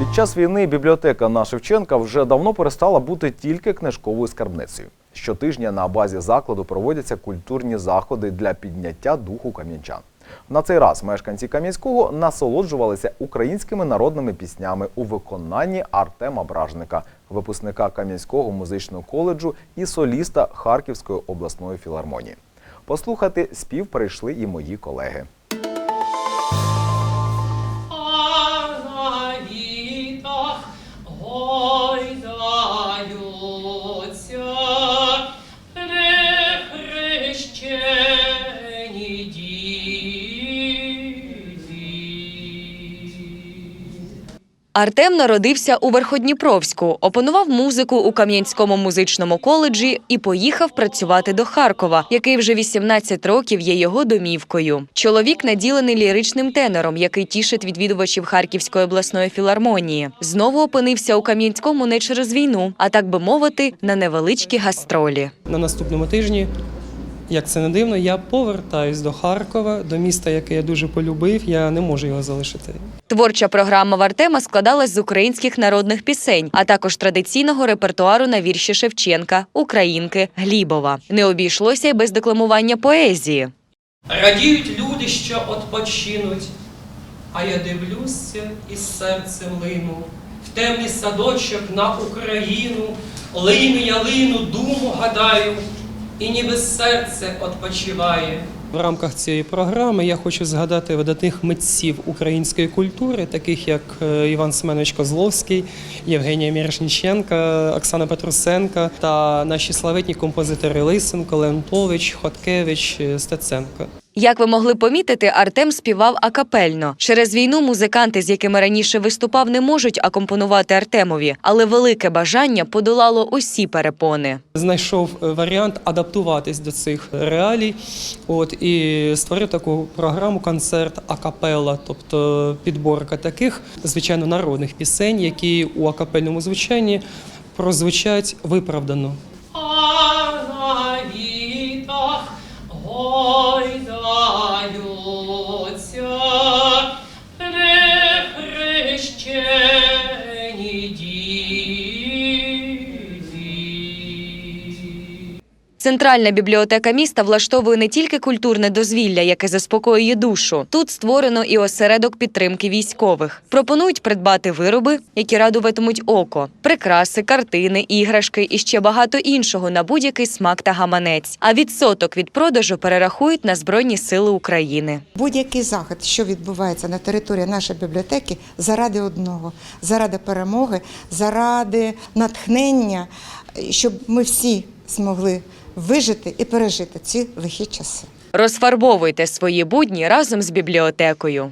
Під час війни бібліотека на Шевченка вже давно перестала бути тільки книжковою скарбницею. Щотижня на базі закладу проводяться культурні заходи для підняття духу кам'янчан. На цей раз мешканці Кам'янського насолоджувалися українськими народними піснями у виконанні Артема Бражника, випускника Кам'янського музичного коледжу і соліста Харківської обласної філармонії. Послухати спів прийшли і мої колеги. Артем народився у Верходніпровську, опанував музику у Кам'янському музичному коледжі і поїхав працювати до Харкова, який вже 18 років є його домівкою. Чоловік наділений ліричним тенором, який тішить відвідувачів Харківської обласної філармонії. Знову опинився у Кам'янському не через війну, а так би мовити, на невеличкі гастролі. На наступному тижні, як це не дивно, я повертаюсь до Харкова, до міста, яке я дуже полюбив. Я не можу його залишити. Творча програма в Артема складалась з українських народних пісень, а також традиційного репертуару на вірші Шевченка, Українки, Глібова. Не обійшлося й без декламування поезії. Радіють люди, що odpoчинуть, а я дивлюся і серцем лину в темний садочок на Україну, лину я лину, думу гадаю, і ніби серце відпочиває. В рамках цієї програми я хочу згадати видатних митців української культури, таких як е, Іван Семенович Козловський, Євгенія Мірошніченка, Оксана Петрусенка та наші славетні композитори Лисенко, Леонтович, Хоткевич, е, Стеценко. Як ви могли помітити, Артем співав акапельно. Через війну музиканти, з якими раніше виступав, не можуть акомпонувати Артемові, але велике бажання подолало усі перепони. Знайшов е, варіант адаптуватись до цих реалій, от і створив таку програму концерт акапелла, тобто підборка таких звичайно народних пісень, які у акапельному звучанні прозвучать виправдано. Центральна бібліотека міста влаштовує не тільки культурне дозвілля, яке заспокоює душу. Тут створено і осередок підтримки військових. Пропонують придбати вироби, які радуватимуть око, прикраси, картини, іграшки і ще багато іншого на будь-який смак та гаманець. А відсоток від продажу перерахують на Збройні Сили України. Будь-який захід, що відбувається на території нашої бібліотеки, заради одного, заради перемоги, заради натхнення, щоб ми всі змогли вижити і пережити ці лихі часи. Розфарбовуйте свої будні разом з бібліотекою.